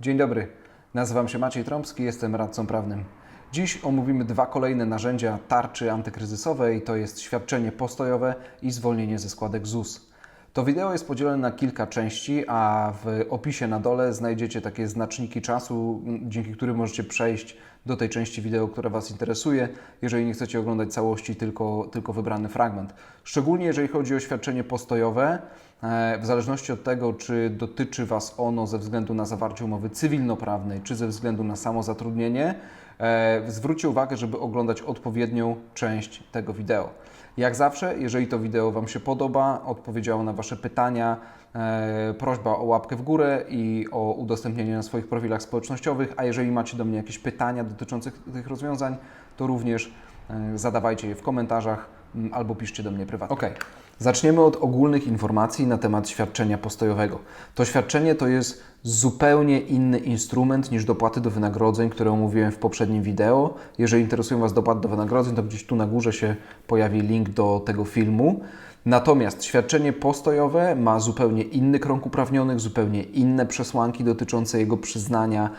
Dzień dobry, nazywam się Maciej Trąbski, jestem radcą prawnym. Dziś omówimy dwa kolejne narzędzia tarczy antykryzysowej, to jest świadczenie postojowe i zwolnienie ze składek ZUS. To wideo jest podzielone na kilka części, a w opisie na dole znajdziecie takie znaczniki czasu, dzięki którym możecie przejść do tej części wideo, która Was interesuje, jeżeli nie chcecie oglądać całości, tylko, tylko wybrany fragment. Szczególnie jeżeli chodzi o świadczenie postojowe, e, w zależności od tego, czy dotyczy Was ono ze względu na zawarcie umowy cywilnoprawnej, czy ze względu na samozatrudnienie, e, zwróćcie uwagę, żeby oglądać odpowiednią część tego wideo. Jak zawsze, jeżeli to wideo Wam się podoba, odpowiedziało na Wasze pytania, e, prośba o łapkę w górę i o udostępnienie na swoich profilach społecznościowych, a jeżeli macie do mnie jakieś pytania dotyczące tych rozwiązań, to również e, zadawajcie je w komentarzach albo piszcie do mnie prywatnie. Ok, zaczniemy od ogólnych informacji na temat świadczenia postojowego. To świadczenie to jest zupełnie inny instrument niż dopłaty do wynagrodzeń, które omówiłem w poprzednim wideo. Jeżeli interesują Was dopłaty do wynagrodzeń, to gdzieś tu na górze się pojawi link do tego filmu. Natomiast świadczenie postojowe ma zupełnie inny krąg uprawnionych, zupełnie inne przesłanki dotyczące jego przyznania,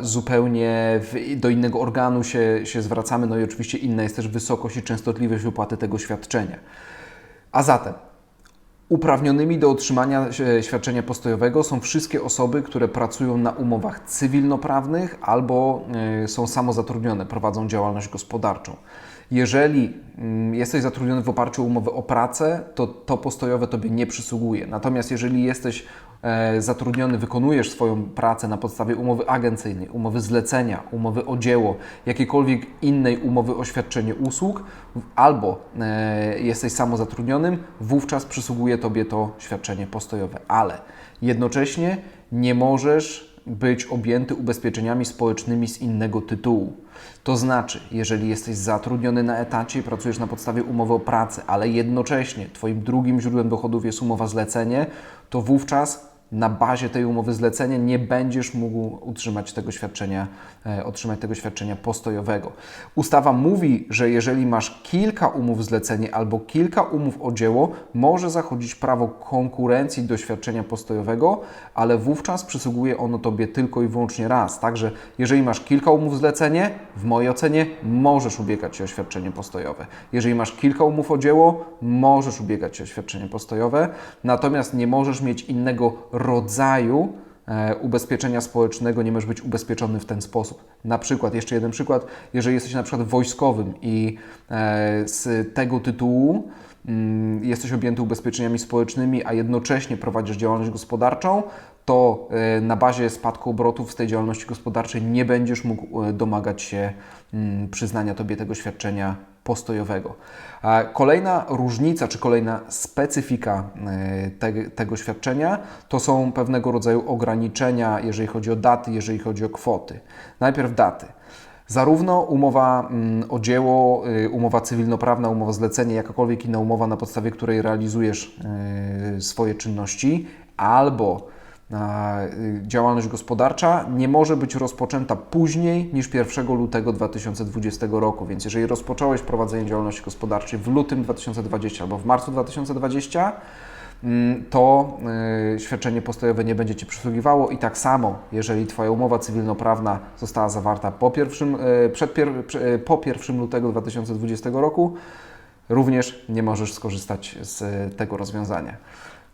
zupełnie do innego organu się, się zwracamy, no i oczywiście inna jest też wysokość i częstotliwość wypłaty tego świadczenia. A zatem Uprawnionymi do otrzymania świadczenia postojowego są wszystkie osoby, które pracują na umowach cywilnoprawnych albo e, są samozatrudnione, prowadzą działalność gospodarczą. Jeżeli mm, jesteś zatrudniony w oparciu o umowę o pracę, to to postojowe Tobie nie przysługuje. Natomiast jeżeli jesteś e, zatrudniony, wykonujesz swoją pracę na podstawie umowy agencyjnej, umowy zlecenia, umowy o dzieło, jakiejkolwiek innej umowy o świadczenie usług, albo e, jesteś samozatrudnionym, wówczas przysługuje Tobie to świadczenie postojowe. Ale jednocześnie nie możesz być objęty ubezpieczeniami społecznymi z innego tytułu. To znaczy, jeżeli jesteś zatrudniony na etacie i pracujesz na podstawie umowy o pracę, ale jednocześnie Twoim drugim źródłem dochodów jest umowa zlecenie, to wówczas na bazie tej umowy zlecenia nie będziesz mógł utrzymać tego świadczenia, e, otrzymać tego świadczenia postojowego. Ustawa mówi, że jeżeli masz kilka umów zlecenie albo kilka umów o dzieło, może zachodzić prawo konkurencji do świadczenia postojowego, ale wówczas przysługuje ono Tobie tylko i wyłącznie raz. Także jeżeli masz kilka umów zlecenie, w mojej ocenie możesz ubiegać się o świadczenie postojowe. Jeżeli masz kilka umów o dzieło, możesz ubiegać się o świadczenie postojowe, natomiast nie możesz mieć innego rodzaju e, ubezpieczenia społecznego, nie możesz być ubezpieczony w ten sposób. Na przykład, jeszcze jeden przykład, jeżeli jesteś na przykład wojskowym i e, z tego tytułu mm, jesteś objęty ubezpieczeniami społecznymi, a jednocześnie prowadzisz działalność gospodarczą, to e, na bazie spadku obrotów z tej działalności gospodarczej nie będziesz mógł domagać się mm, przyznania Tobie tego świadczenia postojowego. Kolejna różnica, czy kolejna specyfika e, te, tego świadczenia to są pewnego rodzaju ograniczenia, jeżeli chodzi o daty, jeżeli chodzi o kwoty. Najpierw daty. Zarówno umowa mm, o dzieło, y, umowa cywilnoprawna, umowa zlecenie, jakakolwiek inna umowa, na podstawie której realizujesz y, swoje czynności, albo działalność gospodarcza nie może być rozpoczęta później niż 1 lutego 2020 roku. Więc jeżeli rozpocząłeś prowadzenie działalności gospodarczej w lutym 2020 albo w marcu 2020, mm, to y, świadczenie postojowe nie będzie Ci przysługiwało i tak samo, jeżeli Twoja umowa cywilnoprawna została zawarta po 1, y, przed y, po 1 lutego 2020 roku, również nie możesz skorzystać z y, tego rozwiązania.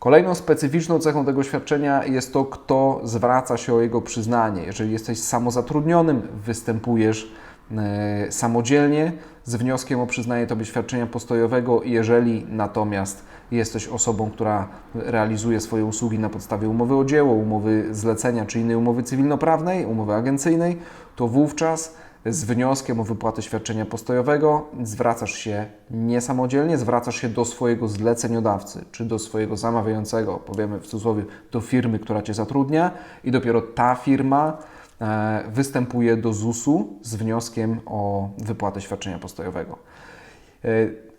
Kolejną specyficzną cechą tego świadczenia jest to, kto zwraca się o jego przyznanie. Jeżeli jesteś samozatrudnionym, występujesz e, samodzielnie z wnioskiem o przyznanie Tobie świadczenia postojowego. Jeżeli natomiast jesteś osobą, która realizuje swoje usługi na podstawie umowy o dzieło, umowy zlecenia czy innej umowy cywilnoprawnej, umowy agencyjnej, to wówczas z wnioskiem o wypłatę świadczenia postojowego zwracasz się niesamodzielnie, zwracasz się do swojego zleceniodawcy czy do swojego zamawiającego, powiemy w cudzysłowie, do firmy, która Cię zatrudnia i dopiero ta firma e, występuje do ZUS-u z wnioskiem o wypłatę świadczenia postojowego.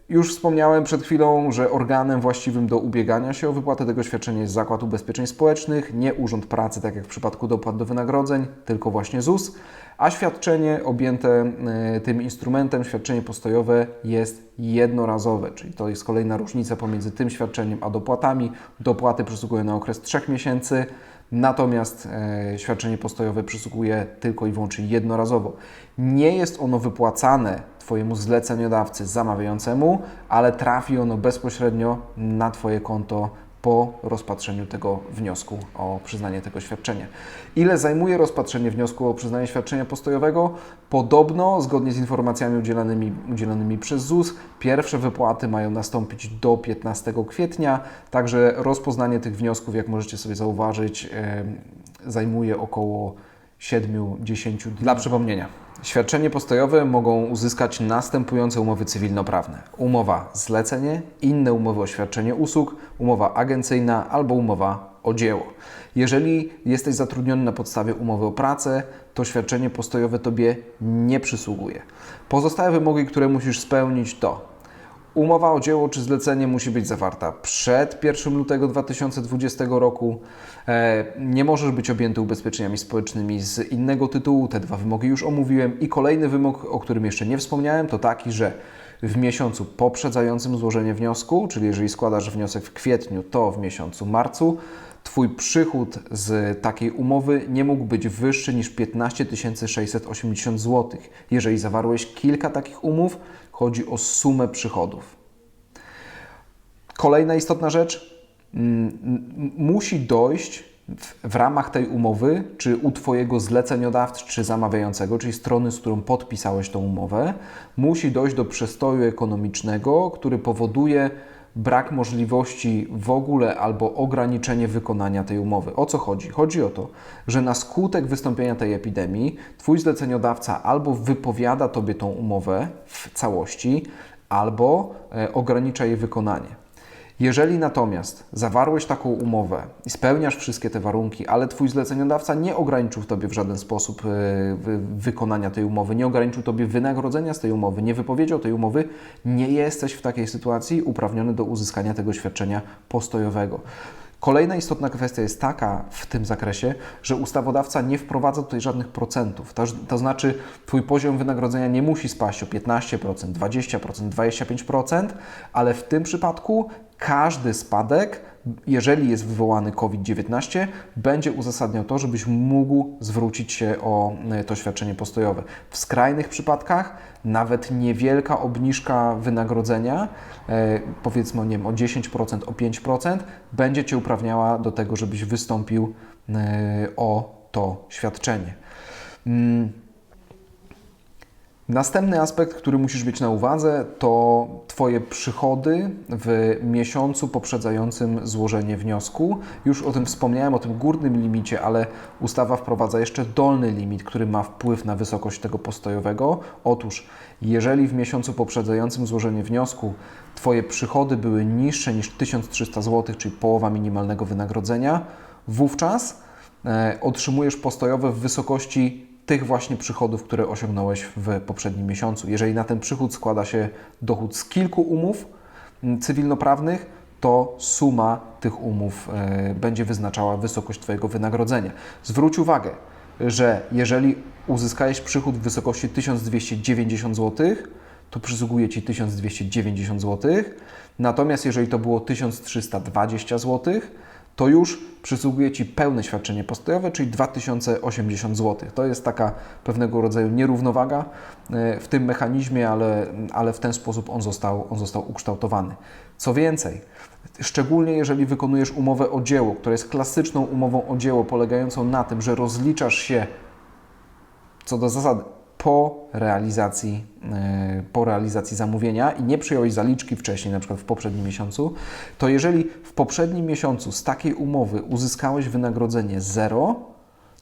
Już wspomniałem przed chwilą, że organem właściwym do ubiegania się o wypłatę tego świadczenia jest Zakład Ubezpieczeń Społecznych, nie Urząd Pracy, tak jak w przypadku dopłat do wynagrodzeń, tylko właśnie ZUS. A świadczenie objęte e, tym instrumentem, świadczenie postojowe jest jednorazowe, czyli to jest kolejna różnica pomiędzy tym świadczeniem a dopłatami. Dopłaty przysługują na okres 3 miesięcy, natomiast e, świadczenie postojowe przysługuje tylko i wyłącznie jednorazowo. Nie jest ono wypłacane Twojemu zleceniodawcy zamawiającemu, ale trafi ono bezpośrednio na Twoje konto po rozpatrzeniu tego wniosku o przyznanie tego świadczenia. Ile zajmuje rozpatrzenie wniosku o przyznanie świadczenia postojowego? Podobno, zgodnie z informacjami udzielonymi przez ZUS, pierwsze wypłaty mają nastąpić do 15 kwietnia, także rozpoznanie tych wniosków, jak możecie sobie zauważyć, zajmuje około 7-10 dni. Dla przypomnienia, świadczenie postojowe mogą uzyskać następujące umowy cywilnoprawne: umowa zlecenie, inne umowy o świadczenie usług, umowa agencyjna albo umowa o dzieło. Jeżeli jesteś zatrudniony na podstawie umowy o pracę, to świadczenie postojowe Tobie nie przysługuje. Pozostałe wymogi, które musisz spełnić to Umowa o dzieło czy zlecenie musi być zawarta przed 1 lutego 2020 roku. E, Nie możesz być objęty ubezpieczeniami społecznymi z innego tytułu. Te dwa wymogi już omówiłem. I kolejny wymóg, o którym jeszcze nie wspomniałem, to taki, że w miesiącu poprzedzającym złożenie wniosku, czyli jeżeli składasz wniosek w kwietniu, to w miesiącu marcu, Twój przychód z takiej umowy nie mógł być wyższy niż 15 680 zł. Jeżeli zawarłeś kilka takich umów, chodzi o sumę przychodów. Kolejna istotna rzecz, musi dojść w, w ramach tej umowy, czy u Twojego zleceniodawcy, czy zamawiającego, czyli strony, z którą podpisałeś tą umowę, musi dojść do przestoju ekonomicznego, który powoduje brak możliwości w ogóle albo ograniczenie wykonania tej umowy. O co chodzi? Chodzi o to, że na skutek wystąpienia tej epidemii Twój zleceniodawca albo wypowiada Tobie tą umowę w całości, albo e, ogranicza jej wykonanie. Jeżeli natomiast zawarłeś taką umowę i spełniasz wszystkie te warunki, ale Twój zleceniodawca nie ograniczył Tobie w żaden sposób e, wy- wykonania tej umowy, nie ograniczył Tobie wynagrodzenia z tej umowy, nie wypowiedział tej umowy, nie jesteś w takiej sytuacji uprawniony do uzyskania tego świadczenia postojowego. Kolejna istotna kwestia jest taka w tym zakresie, że ustawodawca nie wprowadza tutaj żadnych procentów. To, to znaczy, Twój poziom wynagrodzenia nie musi spaść o 15%, 20%, 25%, ale w tym przypadku każdy spadek, jeżeli jest wywołany COVID-19, będzie uzasadniał to, żebyś mógł zwrócić się o e, to świadczenie postojowe. W skrajnych przypadkach nawet niewielka obniżka wynagrodzenia, e, powiedzmy nie wiem, o 10%, o 5%, będzie Cię uprawniała do tego, żebyś wystąpił e, o to świadczenie. Następny aspekt, który musisz mieć na uwadze, to Twoje przychody w miesiącu poprzedzającym złożenie wniosku. Już o tym wspomniałem, o tym górnym limicie, ale ustawa wprowadza jeszcze dolny limit, który ma wpływ na wysokość tego postojowego. Otóż, jeżeli w miesiącu poprzedzającym złożenie wniosku Twoje przychody były niższe niż 1300 zł, czyli połowa minimalnego wynagrodzenia, wówczas e, otrzymujesz postojowe w wysokości tych właśnie przychodów, które osiągnąłeś w poprzednim miesiącu. Jeżeli na ten przychód składa się dochód z kilku umów mm, cywilnoprawnych, to suma tych umów e, będzie wyznaczała wysokość Twojego wynagrodzenia. Zwróć uwagę, że jeżeli uzyskałeś przychód w wysokości 1290 zł, to przysługuje Ci 1290 zł. Natomiast jeżeli to było 1320 zł, to już przysługuje Ci pełne świadczenie postojowe, czyli 2080 zł. To jest taka pewnego rodzaju nierównowaga e, w tym mechanizmie, ale, ale w ten sposób on został, on został ukształtowany. Co więcej, szczególnie jeżeli wykonujesz umowę o dzieło, która jest klasyczną umową o dzieło, polegającą na tym, że rozliczasz się co do zasady po realizacji, e, po realizacji zamówienia i nie przyjąłeś zaliczki wcześniej, na przykład w poprzednim miesiącu, to jeżeli w poprzednim miesiącu z takiej umowy uzyskałeś wynagrodzenie zero,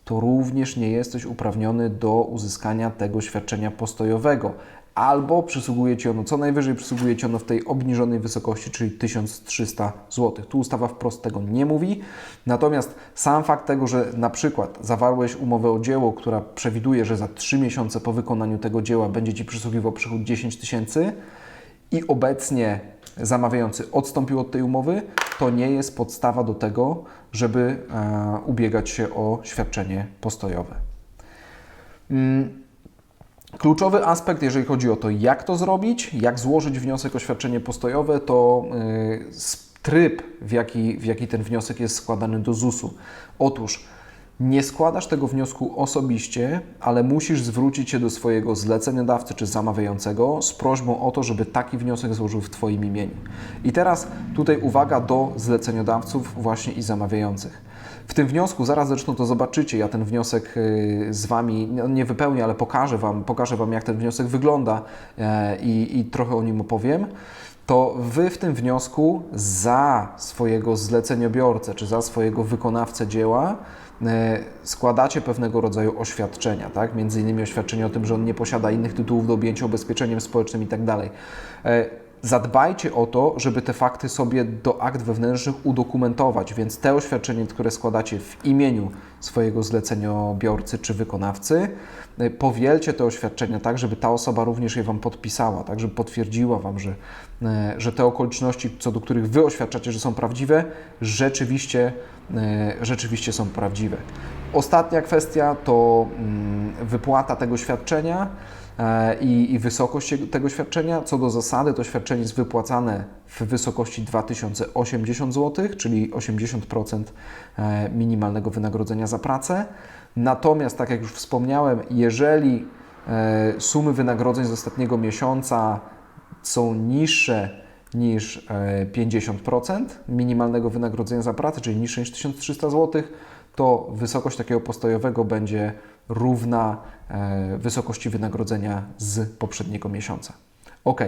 to również nie jesteś uprawniony do uzyskania tego świadczenia postojowego. Albo przysługuje Ci ono, co najwyżej przysługuje Ci ono w tej obniżonej wysokości, czyli 1300 zł. Tu ustawa wprost tego nie mówi. Natomiast sam fakt tego, że na przykład zawarłeś umowę o dzieło, która przewiduje, że za 3 miesiące po wykonaniu tego dzieła będzie Ci przysługiwał przychód 10 tysięcy i obecnie zamawiający odstąpił od tej umowy, to nie jest podstawa do tego, żeby e, ubiegać się o świadczenie postojowe. Mm, Kluczowy aspekt, jeżeli chodzi o to, jak to zrobić, jak złożyć wniosek o świadczenie postojowe, to s- tryb, w jaki, w jaki ten wniosek jest składany do ZUS-u. Otóż nie składasz tego wniosku osobiście, ale musisz zwrócić się do swojego zleceniodawcy czy zamawiającego z prośbą o to, żeby taki wniosek złożył w Twoim imieniu. I teraz tutaj uwaga do zleceniodawców właśnie i zamawiających. W tym wniosku, zaraz zresztą to zobaczycie, ja ten wniosek y, z Wami no, nie wypełnię, ale pokażę Wam, pokażę wam jak ten wniosek wygląda e, i, i trochę o nim opowiem to Wy w tym wniosku za swojego zleceniobiorcę czy za swojego wykonawcę dzieła składacie pewnego rodzaju oświadczenia, tak? Między innymi oświadczenie o tym, że on nie posiada innych tytułów do objęcia ubezpieczeniem społecznym i tak dalej. E, Zadbajcie o to, żeby te fakty sobie do akt wewnętrznych udokumentować, więc te oświadczenie, które składacie w imieniu swojego zleceniobiorcy czy wykonawcy, y, powielcie te oświadczenia tak, żeby ta osoba również je Wam podpisała, tak, żeby potwierdziła Wam, że, że te okoliczności, co do których Wy oświadczacie, że są prawdziwe, rzeczywiście, y, rzeczywiście są prawdziwe. Ostatnia kwestia to mm, wypłata tego świadczenia e, i, wysokość tego świadczenia. Co do zasady, to świadczenie jest wypłacane w wysokości 2080 zł, czyli 80% e, minimalnego wynagrodzenia za pracę. Natomiast, tak jak już wspomniałem, jeżeli e, sumy wynagrodzeń z ostatniego miesiąca są niższe niż e, 50% minimalnego wynagrodzenia za pracę, czyli niższe niż 1300 zł, to wysokość takiego postojowego będzie równa e, wysokości wynagrodzenia z poprzedniego miesiąca. Ok,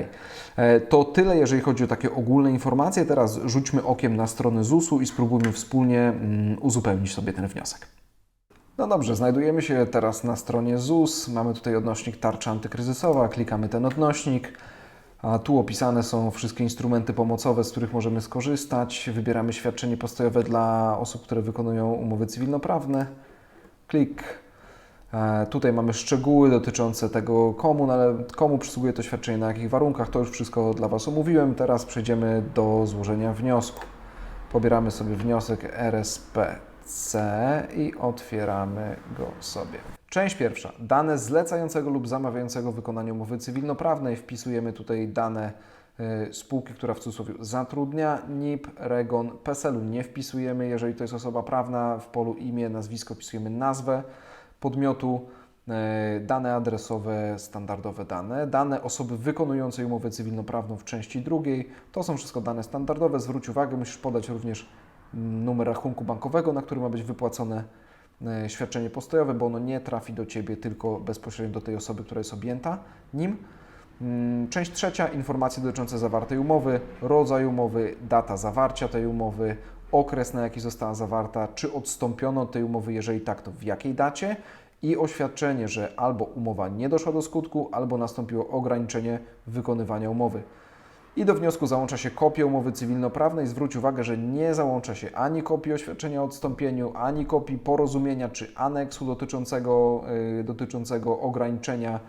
e, to tyle, jeżeli chodzi o takie ogólne informacje. Teraz rzućmy okiem na stronę ZUS-u i spróbujmy wspólnie mm, uzupełnić sobie ten wniosek. No dobrze, znajdujemy się teraz na stronie ZUS. Mamy tutaj odnośnik tarcza antykryzysowa, klikamy ten odnośnik. A tu opisane są wszystkie instrumenty pomocowe, z których możemy skorzystać. Wybieramy świadczenie postojowe dla osób, które wykonują umowy cywilnoprawne. Klik. E, Tutaj mamy szczegóły dotyczące tego, komu, ale komu przysługuje to świadczenie, na jakich warunkach. To już wszystko dla Was omówiłem. Teraz przejdziemy do złożenia wniosku. Pobieramy sobie wniosek RSPC i otwieramy go sobie. Część pierwsza. Dane zlecającego lub zamawiającego wykonanie umowy cywilnoprawnej. Wpisujemy tutaj dane y, spółki, która w cudzysłowie zatrudnia, NIP, REGON, PESEL-u nie wpisujemy. Jeżeli to jest osoba prawna, w polu imię, nazwisko wpisujemy nazwę podmiotu, y, dane adresowe, standardowe dane, dane osoby wykonującej umowę cywilnoprawną w części drugiej. To są wszystko dane standardowe. Zwróć uwagę, musisz podać również numer rachunku bankowego, na który ma być wypłacone e, świadczenie postojowe, bo ono nie trafi do Ciebie, tylko bezpośrednio do tej osoby, która jest objęta nim. Mm, Część trzecia, informacje dotyczące zawartej umowy, rodzaj umowy, data zawarcia tej umowy, okres, na jaki została zawarta, czy odstąpiono od tej umowy, jeżeli tak, to w jakiej dacie i oświadczenie, że albo umowa nie doszła do skutku, albo nastąpiło ograniczenie wykonywania umowy. I do wniosku załącza się kopię umowy cywilnoprawnej. Zwróć uwagę, że nie załącza się ani kopii oświadczenia o odstąpieniu, ani kopii porozumienia czy aneksu dotyczącego, y, dotyczącego ograniczenia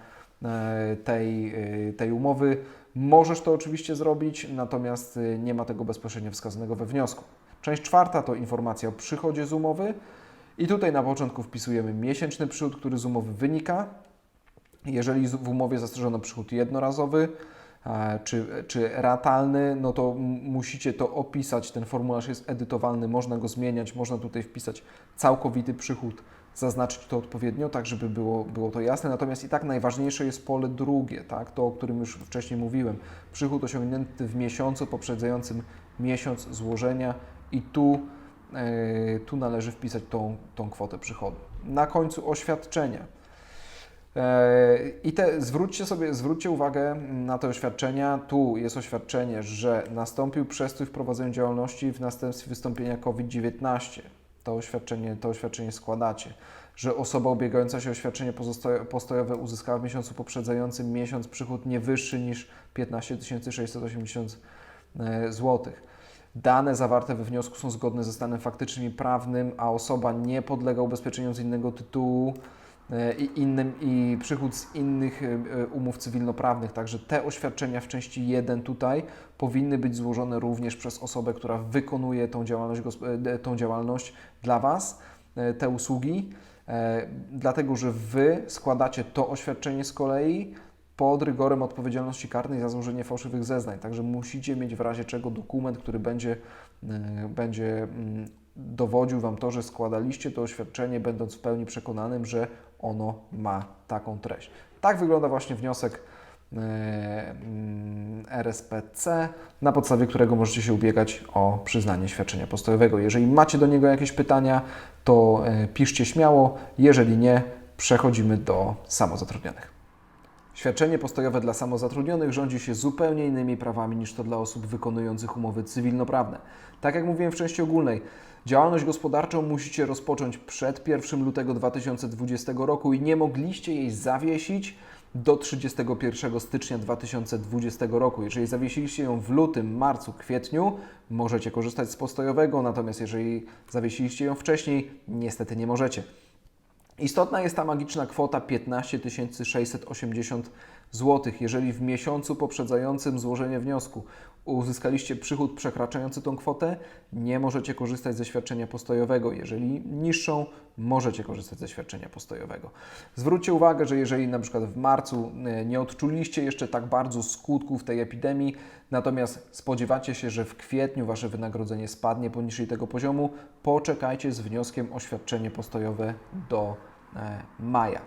y, tej, y, tej umowy. Możesz to oczywiście zrobić, natomiast y, nie ma tego bezpośrednio wskazanego we wniosku. Część czwarta to informacja o przychodzie z umowy. I tutaj na początku wpisujemy miesięczny przychód, który z umowy wynika. Jeżeli w umowie zastrzeżono przychód jednorazowy, e, czy, czy ratalny, no to musicie to opisać. Ten formularz jest edytowalny, można go zmieniać, można tutaj wpisać całkowity przychód, zaznaczyć to odpowiednio, tak żeby było, było to jasne. Natomiast i tak najważniejsze jest pole drugie, tak? to o którym już wcześniej mówiłem. Przychód osiągnięty w miesiącu poprzedzającym miesiąc złożenia i tu, e, tu należy wpisać tą, tą kwotę przychodu. Na końcu oświadczenia. E, I te, zwróćcie sobie, zwróćcie uwagę na te oświadczenia. Tu jest oświadczenie, że nastąpił przestój w prowadzeniu działalności w następstwie wystąpienia COVID-19. To oświadczenie, to oświadczenie składacie. Że osoba ubiegająca się o świadczenie postojowe uzyskała w miesiącu poprzedzającym miesiąc przychód nie wyższy niż 15 680 zł. Dane zawarte we wniosku są zgodne ze stanem faktycznym i prawnym, a osoba nie podlega ubezpieczeniu z innego tytułu i, innym, i przychód z innych e, e, umów cywilnoprawnych. Także te oświadczenia w części 1 tutaj powinny być złożone również przez osobę, która wykonuje tą działalność, e, tą działalność dla Was, e, te usługi. e, dlatego że Wy składacie to oświadczenie z kolei pod rygorem odpowiedzialności karnej za złożenie fałszywych zeznań. Także musicie mieć w razie czego dokument, który będzie, e, będzie mm, dowodził Wam to, że składaliście to oświadczenie, będąc w pełni przekonanym, że ono ma taką treść. Tak wygląda właśnie wniosek e, mm, RSPC, na podstawie którego możecie się ubiegać o przyznanie świadczenia postojowego. Jeżeli macie do niego jakieś pytania, to e, piszcie śmiało. Jeżeli nie, przechodzimy do samozatrudnionych. Świadczenie postojowe dla samozatrudnionych rządzi się zupełnie innymi prawami niż to dla osób wykonujących umowy cywilnoprawne. Tak jak mówiłem w części ogólnej, działalność gospodarczą musicie rozpocząć przed 1 lutego 2020 roku i nie mogliście jej zawiesić do 31 stycznia 2020 roku. Jeżeli zawiesiliście ją w lutym, marcu, kwietniu, możecie korzystać z postojowego, natomiast jeżeli zawiesiliście ją wcześniej, niestety nie możecie. Istotna jest ta magiczna kwota 15 680 zł. Jeżeli w miesiącu poprzedzającym złożenie wniosku uzyskaliście przychód przekraczający tą kwotę, nie możecie korzystać ze świadczenia postojowego. Jeżeli niższą, możecie korzystać ze świadczenia postojowego. Zwróćcie uwagę, że jeżeli na przykład w marcu e, nie odczuliście jeszcze tak bardzo skutków tej epidemii, natomiast spodziewacie się, że w kwietniu Wasze wynagrodzenie spadnie poniżej tego poziomu, poczekajcie z wnioskiem o świadczenie postojowe do maja.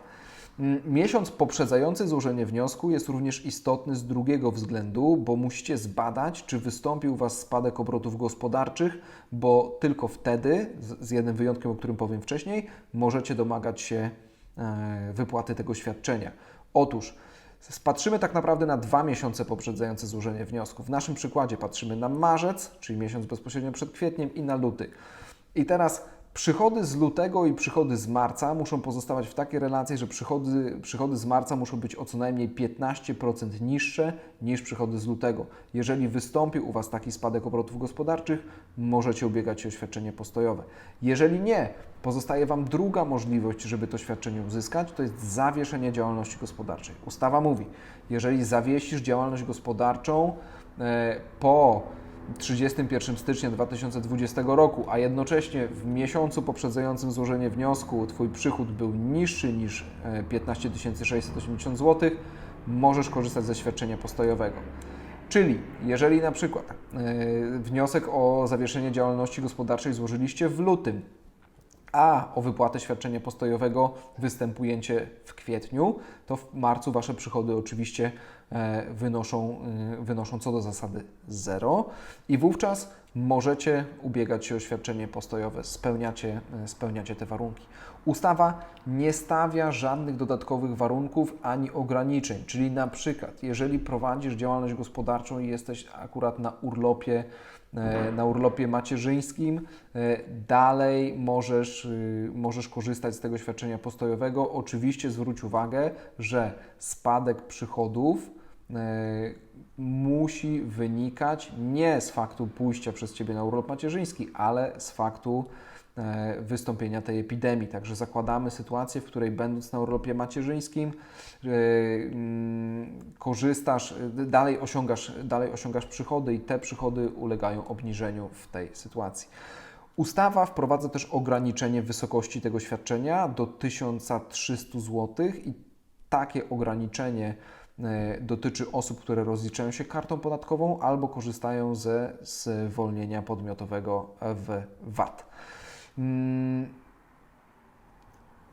Mm, Miesiąc poprzedzający złożenie wniosku jest również istotny z drugiego względu, bo musicie zbadać, czy wystąpił Was spadek obrotów gospodarczych, bo tylko wtedy, z jednym wyjątkiem, o którym powiem wcześniej, możecie domagać się e, wypłaty tego świadczenia. Otóż Patrzymy tak naprawdę na dwa miesiące poprzedzające złożenie wniosku. W naszym przykładzie patrzymy na marzec, czyli miesiąc bezpośrednio przed kwietniem, i na luty. I teraz przychody z lutego i przychody z marca muszą pozostawać w takiej relacji, że przychody, przychody z marca muszą być o co najmniej 15% niższe niż przychody z lutego. Jeżeli wystąpił u Was taki spadek obrotów gospodarczych, możecie ubiegać się o świadczenie postojowe. Jeżeli nie, pozostaje Wam druga możliwość, żeby to świadczenie uzyskać, to jest zawieszenie działalności gospodarczej. Ustawa mówi, jeżeli zawiesisz działalność gospodarczą e, po 31 stycznia 2020 roku, a jednocześnie w miesiącu poprzedzającym złożenie wniosku Twój przychód był niższy niż e, 15 680 zł, możesz korzystać ze świadczenia postojowego. Czyli jeżeli na przykład e, wniosek o zawieszenie działalności gospodarczej złożyliście w lutym, a o wypłatę świadczenia postojowego występujecie w kwietniu, to w marcu Wasze przychody oczywiście wynoszą, e, wynoszą co do zasady zero i wówczas możecie ubiegać się o świadczenie postojowe, spełniacie, e, spełniacie te warunki. Ustawa nie stawia żadnych dodatkowych warunków ani ograniczeń, czyli na przykład jeżeli prowadzisz działalność gospodarczą i jesteś akurat na urlopie, e, na urlopie macierzyńskim, e, dalej możesz, możesz korzystać z tego świadczenia postojowego. Oczywiście zwróć uwagę, że spadek przychodów e, musi wynikać nie z faktu pójścia przez Ciebie na urlop macierzyński, ale z faktu e, wystąpienia tej epidemii. Także zakładamy sytuację, w której będąc na urlopie macierzyńskim e, mm, korzystasz, e, dalej osiągasz, dalej osiągasz przychody i te przychody ulegają obniżeniu w tej sytuacji. Ustawa wprowadza też ograniczenie wysokości tego świadczenia do 1300 zł i takie ograniczenie e, dotyczy osób, które rozliczają się kartą podatkową albo korzystają ze zwolnienia podmiotowego w VAT. Mm,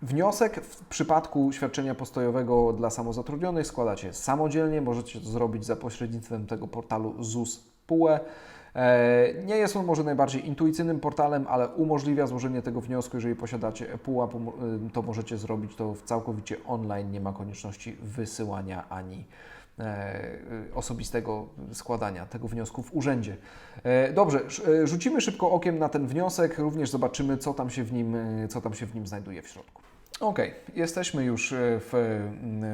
Wniosek w przypadku świadczenia postojowego dla samozatrudnionych składacie samodzielnie. Możecie to zrobić za pośrednictwem tego portalu ZUS PUE. E, Nie jest on może najbardziej intuicyjnym portalem, ale umożliwia złożenie tego wniosku. Jeżeli posiadacie pomo- y, to możecie zrobić to całkowicie online. Nie ma konieczności wysyłania ani e, y, osobistego składania tego wniosku w urzędzie. E, Dobrze, rzucimy szybko okiem na ten wniosek, również zobaczymy, co tam się w nim, co tam się w nim znajduje w środku. Ok, jesteśmy już e, w,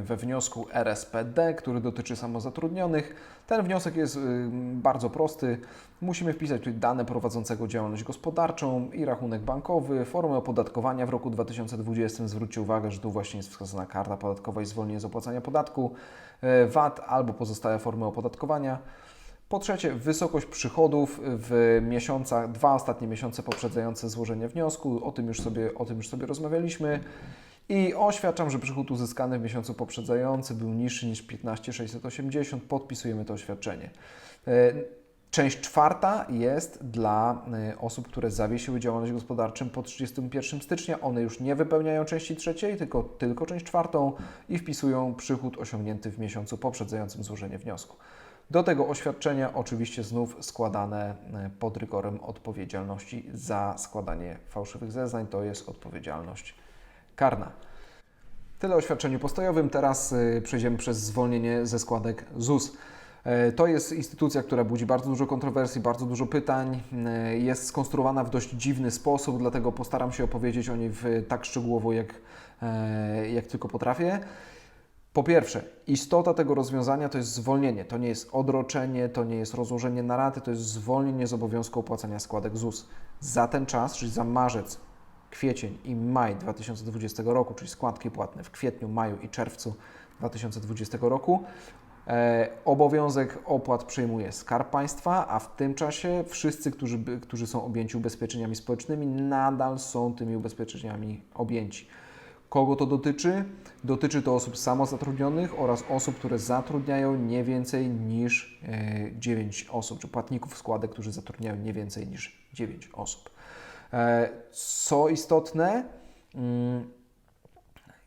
we wniosku RSPD, który dotyczy samozatrudnionych. Ten wniosek jest y, bardzo prosty. Musimy wpisać tutaj dane prowadzącego działalność gospodarczą i rachunek bankowy, formę opodatkowania w roku 2020. Zwróćcie uwagę, że tu właśnie jest wskazana karta podatkowa i zwolnienie z opłacania podatku, e, VAT albo pozostałe formy opodatkowania. Po trzecie, wysokość przychodów w miesiącach, dwa ostatnie miesiące poprzedzające złożenie wniosku. O tym już sobie, o tym już sobie rozmawialiśmy. I oświadczam, że przychód uzyskany w miesiącu poprzedzającym był niższy niż 15 680. Podpisujemy to oświadczenie. E, Część czwarta jest dla y, osób, które zawiesiły działalność gospodarczą po 31 stycznia. One już nie wypełniają części trzeciej, tylko, tylko część czwartą i wpisują przychód osiągnięty w miesiącu poprzedzającym złożenie wniosku. Do tego oświadczenia oczywiście znów składane y, pod rygorem odpowiedzialności za składanie fałszywych zeznań, to jest odpowiedzialność karna. Tyle o oświadczeniu postojowym. Teraz y, przejdziemy przez zwolnienie ze składek ZUS. E, To jest instytucja, która budzi bardzo dużo kontrowersji, bardzo dużo pytań. E, Jest skonstruowana w dość dziwny sposób, dlatego postaram się opowiedzieć o niej w tak szczegółowo, jak, e, jak tylko potrafię. Po pierwsze, istota tego rozwiązania to jest zwolnienie. To nie jest odroczenie, to nie jest rozłożenie na raty, to jest zwolnienie z obowiązku opłacania składek ZUS. Za ten czas, czyli za marzec, kwiecień i maj 2020 roku, czyli składki płatne w kwietniu, maju i czerwcu 2020 roku, E, obowiązek opłat przejmuje Skarb Państwa, a w tym czasie wszyscy, którzy, którzy są objęci ubezpieczeniami społecznymi, nadal są tymi ubezpieczeniami objęci. Kogo to dotyczy? Dotyczy to osób samozatrudnionych oraz osób, które zatrudniają nie więcej niż e, 9 osób, czy płatników składek, którzy zatrudniają nie więcej niż 9 osób. E, Co istotne, mm,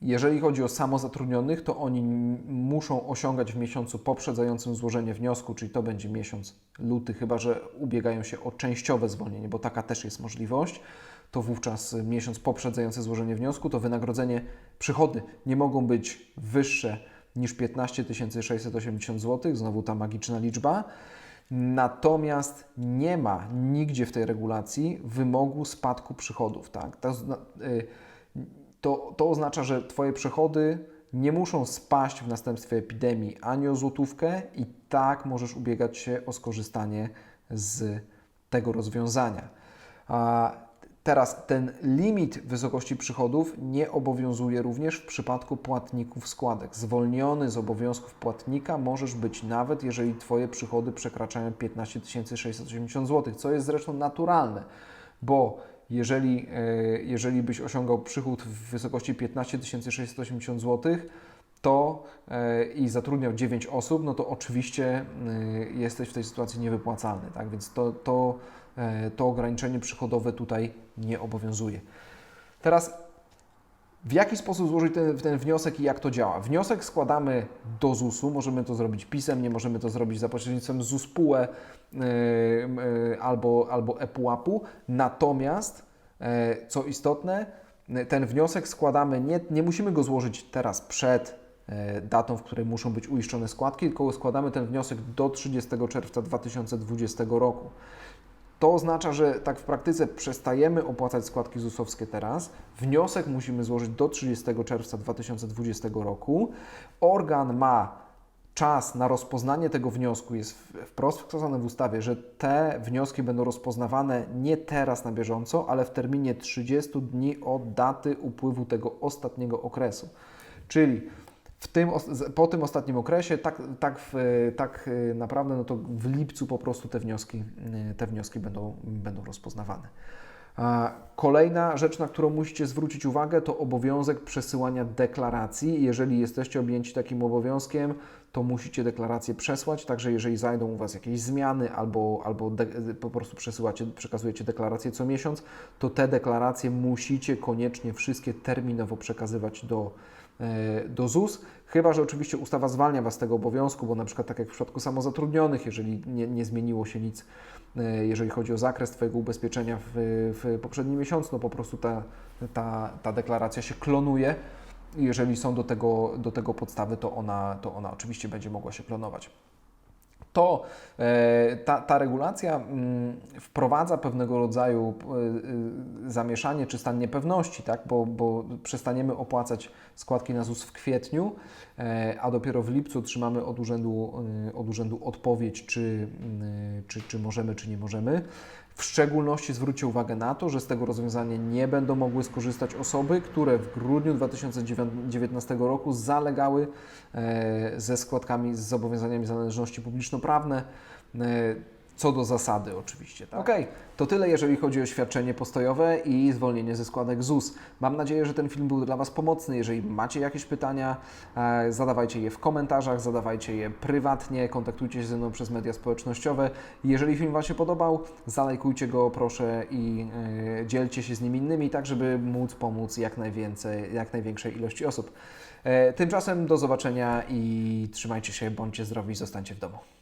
jeżeli chodzi o samozatrudnionych, to oni muszą osiągać w miesiącu poprzedzającym złożenie wniosku, czyli to będzie miesiąc luty, chyba że ubiegają się o częściowe zwolnienie, bo taka też jest możliwość. To wówczas miesiąc poprzedzający złożenie wniosku, to wynagrodzenie, przychody nie mogą być wyższe niż 15 680 zł, znowu ta magiczna liczba. Natomiast nie ma nigdzie w tej regulacji wymogu spadku przychodów. Tak? To, y, to, to oznacza, że Twoje przychody nie muszą spaść w następstwie epidemii ani o złotówkę i tak możesz ubiegać się o skorzystanie z tego rozwiązania. Teraz ten limit wysokości przychodów nie obowiązuje również w przypadku płatników składek. Zwolniony z obowiązków płatnika możesz być nawet, jeżeli Twoje przychody przekraczają 15 680 zł, co jest zresztą naturalne, bo jeżeli, e, jeżeli byś osiągał przychód w wysokości 15 680 zł, e, i zatrudniał 9 osób, no to oczywiście e, jesteś w tej sytuacji niewypłacalny, tak? Więc to, to, e, to ograniczenie przychodowe tutaj nie obowiązuje. Teraz w jaki sposób złożyć ten, ten wniosek i jak to działa? Wniosek składamy do ZUS-u, możemy to zrobić pisemnie, możemy to zrobić za pośrednictwem ZUS-PUE albo, albo ePUAP-u. Natomiast, co istotne, ten wniosek składamy, nie, nie musimy go złożyć teraz przed datą, w której muszą być uiszczone składki, tylko składamy ten wniosek do 30 czerwca 2020 roku. To oznacza, że tak w praktyce przestajemy opłacać składki ZUS-owskie teraz. Wniosek musimy złożyć do 30 czerwca 2020 roku. Organ ma czas na rozpoznanie tego wniosku, jest wprost wskazane w ustawie, że te wnioski będą rozpoznawane nie teraz na bieżąco, ale w terminie 30 dni od daty upływu tego ostatniego okresu. Czyli tym, po tym ostatnim okresie, tak, tak, w, tak y, naprawdę, no to w lipcu po prostu te wnioski, y, te wnioski będą, będą rozpoznawane. Kolejna rzecz, na którą musicie zwrócić uwagę, to obowiązek przesyłania deklaracji. Jeżeli jesteście objęci takim obowiązkiem, to musicie deklarację przesłać, także jeżeli zajdą u Was jakieś zmiany albo, albo po prostu przesyłacie, przekazujecie deklaracje co miesiąc, to te deklaracje musicie koniecznie wszystkie terminowo przekazywać do, e, do ZUS, chyba że oczywiście ustawa zwalnia Was z tego obowiązku, bo na przykład tak jak w przypadku samozatrudnionych, jeżeli nie, nie zmieniło się nic, e, jeżeli chodzi o zakres Twojego ubezpieczenia w, w poprzednim miesiącu, no po prostu ta, ta, ta deklaracja się klonuje jeżeli są do tego, do tego podstawy, to ona, to ona oczywiście będzie mogła się klonować to e, ta, ta regulacja mm, wprowadza pewnego rodzaju e, e, zamieszanie czy stan niepewności, tak? bo, bo przestaniemy opłacać składki na ZUS w kwietniu, e, a dopiero w lipcu otrzymamy od urzędu, e, od urzędu odpowiedź, czy, mm, czy, czy możemy, czy nie możemy. W szczególności zwróćcie uwagę na to, że z tego rozwiązania nie będą mogły skorzystać osoby, które w grudniu 2019 roku zalegały e, ze składkami, z zobowiązaniami za należności publiczno-prawne. Co do zasady, oczywiście. Tak? Okej, to tyle, jeżeli chodzi o świadczenie postojowe i zwolnienie ze składek ZUS. Mam nadzieję, że ten film był dla Was pomocny. Jeżeli macie jakieś pytania, e, zadawajcie je w komentarzach, zadawajcie je prywatnie, kontaktujcie się ze mną przez media społecznościowe. Jeżeli film Wam się podobał, zalajkujcie go proszę i e, dzielcie się z nim innymi, tak żeby móc pomóc jak najwięcej, jak największej ilości osób. E, Tymczasem do zobaczenia i trzymajcie się, bądźcie zdrowi, zostańcie w domu.